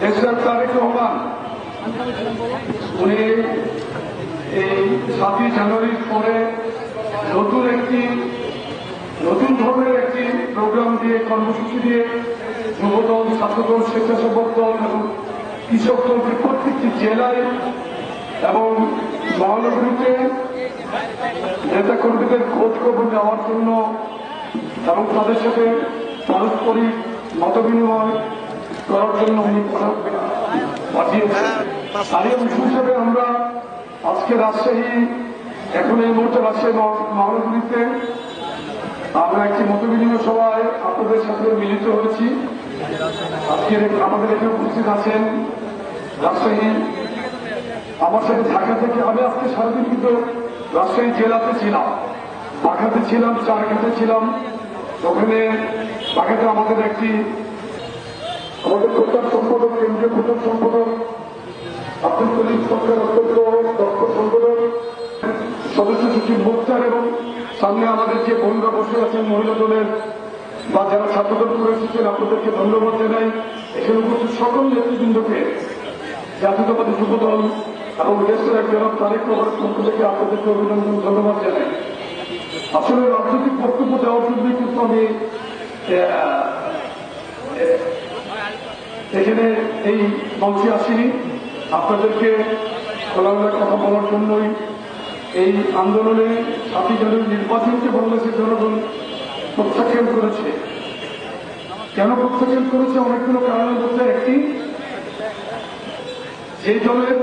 দেশের তারেক রহমান, উনি এই সাতই জানুয়ারির পরে নতুন একটি, নতুন ধরনের একটি প্রোগ্রাম দিয়ে, কর্মসূচি দিয়ে যুবদল, ছাত্রদল, স্বেচ্ছাসেবক দল এবং কৃষক দলকে প্রত্যেকটি জেলায় এবং মহানগরীতে নেতা কর্মীদের খোঁজ খবর নেওয়ার জন্য এবং তাদের সাথে পারস্পরিক মত বিনিময় করার জন্য উনি পাঠিয়েছেন তারই অংশ হিসেবে আমরা আজকে রাজশাহী এখন এই মুহূর্তে রাজশাহী মহা- মহানগরীতে আমরা একটি মত বিনিময় সভায় আপনাদের সাথে মিলিত হয়েছি। আজকে আমাদের এখানে উপস্থিত আছেন রাজশাহী। আমার সাথে ঢাকা থেকে আমি আজকে সারাদিন কিন্তু রাজশাহী জেলাতে ছিলাম। বাঘাতে ছিলাম চারঘাটে ছিলাম। ওখানে বাঘাতে আমাদের একটি আমাদের প্রচার সম্পাদক, কেন্দ্রীয় প্রচার সম্পাদক, আব্দুল কলিম সরকার অত্যন্ত দক্ষ সম্পাদক সদস্য সচিব মুক্তার এবং সামনে আমাদের যে বোনরা বসে আছেন মহিলা দলের বা যারা ছাত্রদল করে এসেছেন, আপনাদেরকে ধন্যবাদ জানাই। এখানে উপস্থিত সকল নেতৃবৃন্দকে জাতীয়তাবাদী যুব দল এবং দেশের এক জনাব তারেক রহমানের পক্ষ থেকে আপনাদেরকে অভিনন্দন, ধন্যবাদ জানাই। আসলে রাজনৈতিক বক্তব্য দেওয়ার জন্যই কিন্তু আমি এখানে এই মঞ্চে আসিনি আপনাদেরকে খোলামেলা কথা বলার জন্যই এই আন্দোলনে সাথী জনের নির্বাচনকে বাংলাদেশের জনগণ প্রত্যাখ্যান করেছে। কেন প্রত্যাখ্যান করেছে? অনেকগুলো কারণের মধ্যে একটি। যে দলের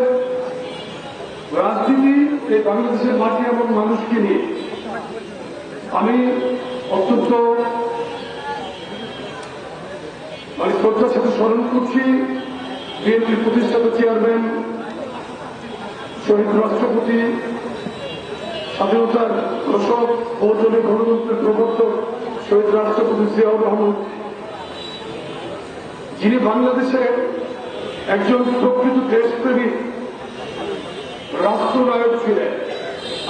রাজনীতি এই বাংলাদেশের মাটি এবং মানুষকে নিয়ে। আমি অত্যন্ত মানে শ্রদ্ধার সাথে স্মরণ করছি বিএনপির প্রতিষ্ঠাতা চেয়ারম্যান শহীদ রাষ্ট্রপতি স্বাধীনতার প্রসব বহুজনের গণতন্ত্রের প্রবর্তক শহীদ রাষ্ট্রপতি জিয়াউর রহমান যিনি বাংলাদেশের একজন প্রকৃত দেশপ্রেমী রাষ্ট্রনায়ক ছিলেন।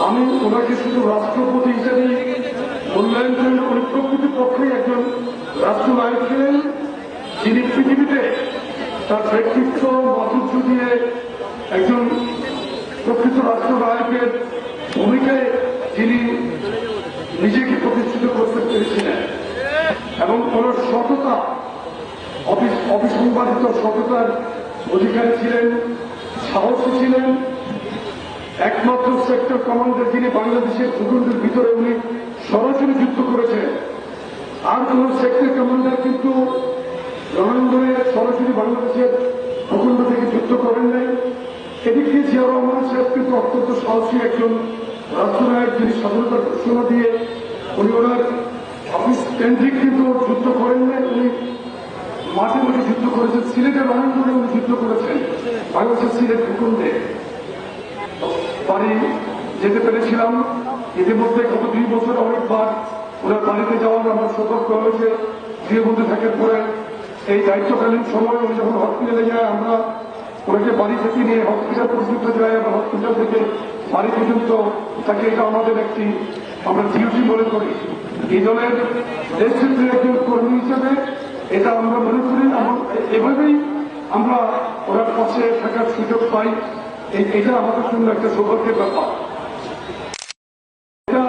আমি ওনাকে শুধু রাষ্ট্রপতি হিসেবে মূল্যায়ন করি না, উনি প্রকৃত পক্ষে একজন রাষ্ট্রনায়ক ছিলেন। যিনি পৃথিবীতে তার ব্যক্তিত্ব, মাধুর্য দিয়ে একজন প্রকৃত রাষ্ট্রনায়কের ভূমিকায় যিনি নিজেকে প্রতিষ্ঠিত করতে পেরেছিলেন। এবং ওনার সততা অবিস- অবিসংবাদিত সততার অধিকারী ছিলেন, সাহসী ছিলেন। একমাত্র সেক্টর কমান্ডার যিনি বাংলাদেশের ভূখণ্ডের ভিতরে উনি সরাসরি যুদ্ধ করেছেন। আর কোন সেক্টর কমান্ডার কিন্তু বাংলাদেশের থেকে যুদ্ধ করেন নাই। এদিকে জিয়া রহমান সাহেব কিন্তু অত্যন্ত সাহসী একজন রাষ্ট্রনায়ক যিনি স্বাধীনতার ঘোষণা দিয়ে উনি ওনার অফিস কেন্দ্রিক কিন্তু যুদ্ধ করেন নাই। উনি মাঠে মাঠে যুদ্ধ করেছেন, সিলেটের রণাঙ্গনে উনি যুদ্ধ করেছেন। বাংলাদেশের সিলেট ভূখণ্ডে বাড়ি যেতে পেরেছিলাম। ইতিমধ্যে গত দুই বছর অনেকবার ওনার বাড়িতে যাওয়ার আমরা সতর্ক হয়েছে। গৃহবন্ধু থাকার পরে এই দায়িত্বকালীন সময় উনি যখন হসপিটালে যায়, আমরা ওনাকে বাড়ি থেকে নিয়ে হসপিটাল পর্যন্ত যাই এবং হসপিটাল থেকে বাড়ি পর্যন্ত তাকে এটা আমাদের একটি আমরা ডিউটি মনে করি। এই দলের নেতৃত্বের একজন কর্মী হিসেবে এটা আমরা মনে করি, এবং এভাবেই আমরা ওনার পাশে থাকার সুযোগ পাই। এটা আমাদের জন্য একটা সৌভাগ্যের ব্যাপার। এটা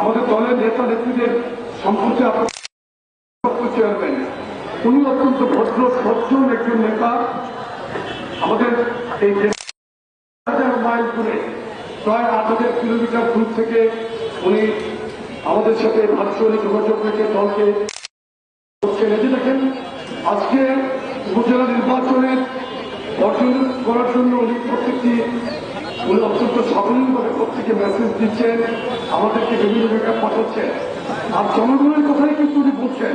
আমাদের দলের নেতা নেত্রীদের সম্পর্কে আপনার চেয়ারম্যান উনি অত্যন্ত ভদ্র সজ্জন একজন নেতা। আমাদের এই হাজার মাইল দূরে, প্রায় আট হাজার কিলোমিটার দূর থেকে উনি আমাদের সাথে ভার্চুয়ালি যোগাযোগ রেখে দলকে করছেন। দেখেন, আজকে উপজেলা নির্বাচনে অর্জন করার জন্য উনি প্রত্যেকটি, উনি অত্যন্ত সাবলীলভাবে প্রত্যেকে মেসেজ দিচ্ছেন, আমাদেরকে বিভিন্ন জায়গায় পাঠাচ্ছেন। আর জনগণের কথাই কিন্তু উনি বলছেন।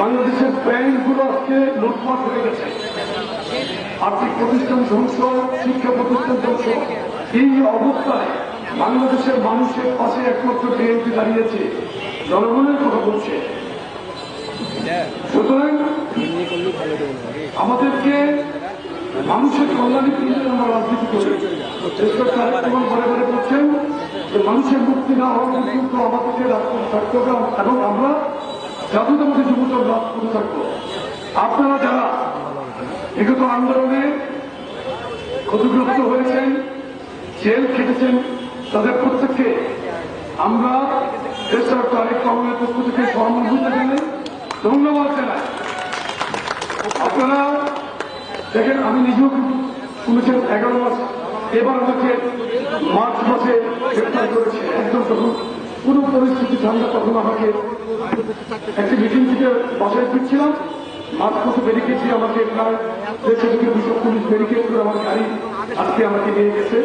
বাংলাদেশের ব্যাংকগুলো আজকে লুটপাট হয়ে গেছে। আর্থিক প্রতিষ্ঠান ধ্বংস, শিক্ষা প্রতিষ্ঠান ধ্বংস। এই অবস্থায় বাংলাদেশের মানুষের পাশে একমাত্র বিএনপি দাঁড়িয়েছে। জনগণের কথা বলছে। সুতরাং আমাদেরকে মানুষের কল্যাণে কিন্তু আমরা রাজনীতি করি। কার্যক্রম ঘরে ঘরে করছেন যে, মানুষের মুক্তি না হওয়া পর্যন্ত আমাদেরকে রাজপথ থাকতে হবে। এবং আমরা জাতীয়তাবাদী যুবদল রাজপথে থাকব আপনারা যারা বিগত আন্দোলনে ক্ষতিগ্রস্ত হয়েছেন, জেল খেটেছেন, তাদের প্রত্যেককে আমরা দেশের তারিখ কমলের পক্ষ থেকে সহানুভূতি ধন্যবাদ জানাই। আপনারা দেখেন, আমি নিজেও শুনেছেন, এগারো মাস, এবার আমাকে মার্চ মাসে গ্রেপ্তার করেছে। একদম তখন পুরো পরিস্থিতি ঠান্ডা তখন আমাকে একটি মিটিং থেকে বাসায় ফিরছিলাম। মাঝ পথে দিয়ে আমাকে প্রায় দেড়শো থেকে দুশো পুলিশ ব্যারিকেড করে আমার গাড়ি আজকে আমাকে নিয়ে গেছে।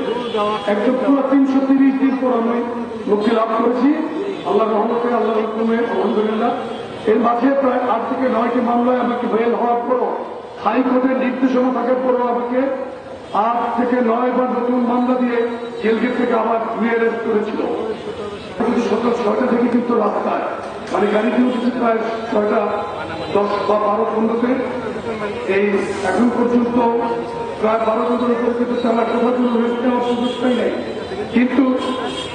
একদম পুরো তিনশো তিরিশ দিন পর আমি মুক্তি লাভ করেছি। আল্লাহ রহমতে আল্লাহ হুকুমে, আলহামদুলিল্লাহ। এর মাঝে প্রায় আট থেকে নয়টি মামলায় আমাকে বেল হওয়ার পরও হাইকোর্টের নির্দেশনা থাকার পরও আমাকে আট থেকে নয় বার নতুন মামলা দিয়ে জেলগেট থেকে আবার রিয়ারেস্ট করেছিল। কিন্তু সকাল ছয়টা থেকে কিন্তু রাস্তায়। মানে গাড়িতে উঠেছে প্রায় ছয়টা, দশ বা বারো পনেরোতে। এই এখন পর্যন্ত প্রায় বারো জনের উপরে কিন্তু কোথাও কোনো রেস্ট নেওয়ার সুযোগটাই নেই। কিন্তু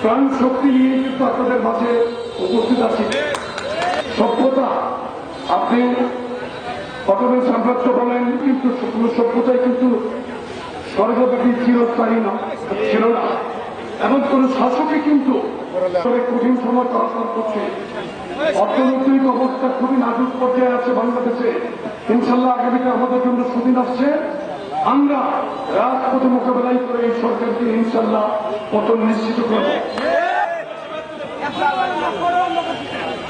প্রাণ শক্তি নিয়ে কিন্তু আপনাদের মাঝে উপস্থিত আছি। সভ্যতা, আপনি অটোমেন সাম্রাজ্য বলেন, কিন্তু কোন সভ্যতাই কিন্তু সর্বব্যাপী চিরস্থায়ী না ছিল না। এমন কোন শাসকই কিন্তু কঠিন সময় চলাচল করছে অর্থনৈতিক অবস্থা খুবই নাজুক পর্যায়ে আছে বাংলাদেশে। ইনশাল্লাহ আগামীতে আমাদের জন্য সুদিন আসছে। আমরা রাজপথে মোকাবেলাই করে এই সরকারকে ইনশাল্লাহ পতন নিশ্চিত করব।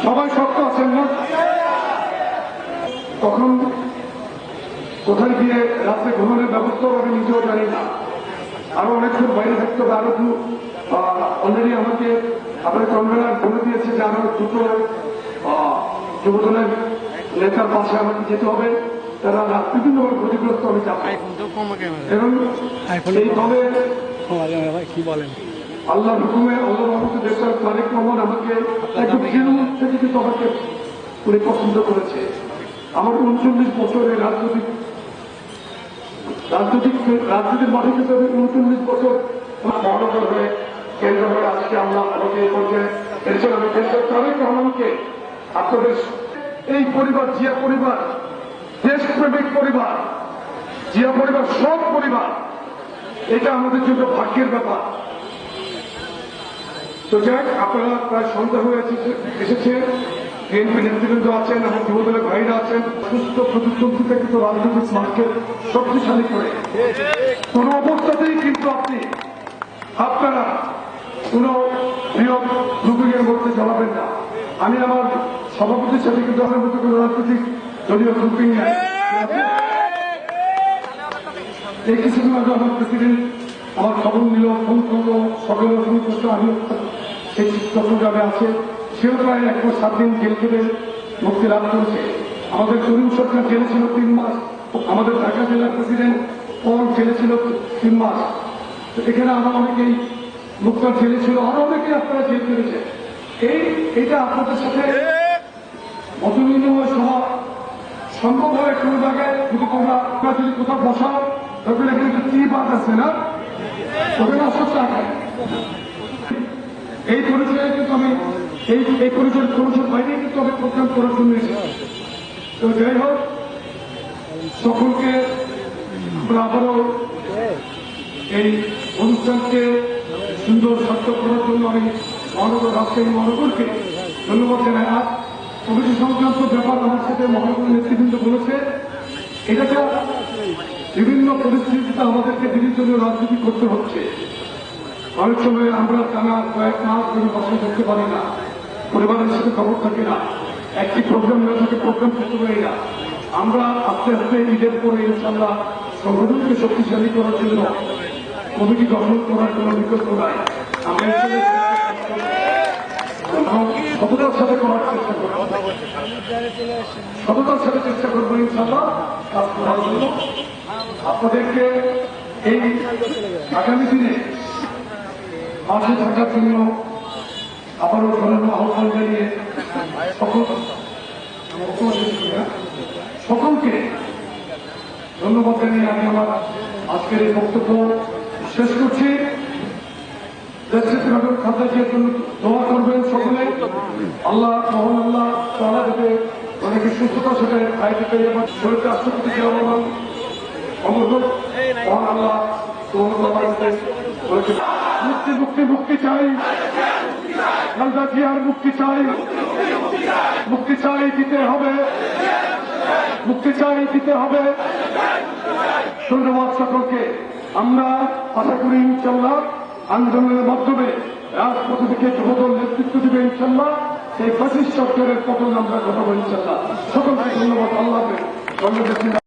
সবাই শক্ত আছেন না? তখন কোথায় গিয়ে রাত্রে ঘুমানোর ব্যবস্থা আমি নিজেও জানি না। আরও অনেকক্ষণ বাইরে থাকতে হবে। আরও অলরেডি আমাকে আপনার কনভেনার বলে দিয়েছে যে দুটো আহ, যুবদলের নেতার পাশে আমাকে যেতে হবে। তারা বিভিন্নভাবে ক্ষতিগ্রস্ত আমি যাব এবং এই দলে কি বলেন? আল্লাহ হুকুমে আল্লাহ রহমতে দেশের তারেক রহমান আমাকে একদম তৃণমূল থেকে কিন্তু আমাকে উনি পছন্দ করেছে। আমার উনচল্লিশ বছরের রাজনৈতিক রাজনৈতিক রাজনীতির মাঠে কিন্তু আমি উনচল্লিশ বছর আমার মহানগর হয়ে কেন্দ্র হয়ে আজকে আমরা আমাকে এই পর্যায়ে এসেছেন। আমি দেশের তারেক রহমানকে আপনাদের এই পরিবার, জিয়া পরিবার, দেশপ্রেমিক পরিবার, জিয়া পরিবার, সব পরিবার, এটা আমাদের জন্য ভাগ্যের ব্যাপার। তো যাক, আপনারা প্রায় সন্ধ্যা হয়ে এসেছে- বিএনপি নেতৃবৃন্দ আছেন এবং যুবদলের ভাইরা আছেন, সুস্থ প্রতিদ্বন্দ্বিতা কিন্তু রাজনৈতিক মার্কে শক্তিশালী করে। কোন অবস্থাতেই কিন্তু আপনি, আপনারা কোন বৃহৎ গ্রুপিংয়ের মধ্যে জড়াবেন না। আমি আমার সভাপতির সাথে কিন্তু আমার মধ্যে কোন রাজনৈতিক দলীয় নেই। এই কিছুদিন আগে আমার প্রেসিডেন্ট আমার খবর নিল, ফোন করল, সকালে ফোন করতো আমি সেই চট্টগ্রামে আছে। সেও প্রায় এক মাস সাত দিন জেল খেলে মুক্তি লাভ করেছে। আমাদের তরুণ সরকার জেলে ছিল তিন মাস। আমাদের ঢাকা জেলার প্রেসিডেন্ট পল জেলে ছিল তিন মাস। এখানে আমার অনেকেই মুক্তার জেলে ছিল, আরও অনেকে আপনারা জেল করেছে এই, এটা আপনাদের সাথে মতবিনিময় সভা। সম্ভব হয় কোনো জায়গায় যদি তোমরা যদি কোথাও বসাও, তবে এখানে একটা চি বাদ আছে না? ওখানে আসো চা এই পরিচয়ে কিন্তু আমি, এই এই পরিচয়ের পরিচয় বাইরে কিন্তু আমি প্রোগ্রাম করার জন্য এসেছি। তো যাই হোক, সকলকে আমরা আবারও এই অনুষ্ঠানকে সুন্দর করার জন্য আমি মহানগর রাজশাহী মহানগরকে ধন্যবাদ জানাই। আর কমিটি সংক্রান্ত ব্যাপার আমার সাথে মহানগর নেতৃবৃন্দ বলেছে এটাকে বিভিন্ন পরিস্থিতিতে আমাদেরকে দিনের রাজনীতি করতে হচ্ছে। অনেক সময় আমরা টানা কয়েক মাস ধরে বাসায় থাকতে পারি না, পরিবারের সাথে খবর থাকে না, একটি প্রোগ্রাম না থাকে প্রোগ্রাম করতে পারি না। আমরা আস্তে আস্তে ঈদের পরে ইনশাল্লাহ সংগঠনকে শক্তিশালী করার জন্য কমিটি গঠন করার কোনো বিকল্প নাই। আমরা সততার সাথে করার চেষ্টা করব সততার সাথে চেষ্টা করব ইনশাল্লাহ কাজ আপনাদেরকে এই আগামী দিনে পাশে থাকার জন্য আবারও ধন্যবাদ, আহ্বান জানিয়ে সকল সকলকে ধন্যবাদ জানিয়ে আমি আমার আজকের এই বক্তব্য শেষ করছি। দোয়া করবেন সকলে। আল্লাহ আল্লাহ তারা অনেকে আয়োজিত এবং শরীরকে মহান আল্লাহ। মুক্তি মুক্তি মুক্তি চাই। খালদা মুক্তি চাই। মুক্তি চাই, দিতে হবে। মুক্তি চাই, দিতে হবে। ধন্যবাদ সকলকে। আমরা আশা করি ইনশাল্লাহ আন্দোলনের মাধ্যমে রাজপথ থেকে যুবদল নেতৃত্ব দিবে ইনশাল্লাহ সেই পঁচিশ সরকারের পতন আমরা কথা ঘটাবো ইনশাল্লাহ সকলকে ধন্যবাদ, আল্লাহ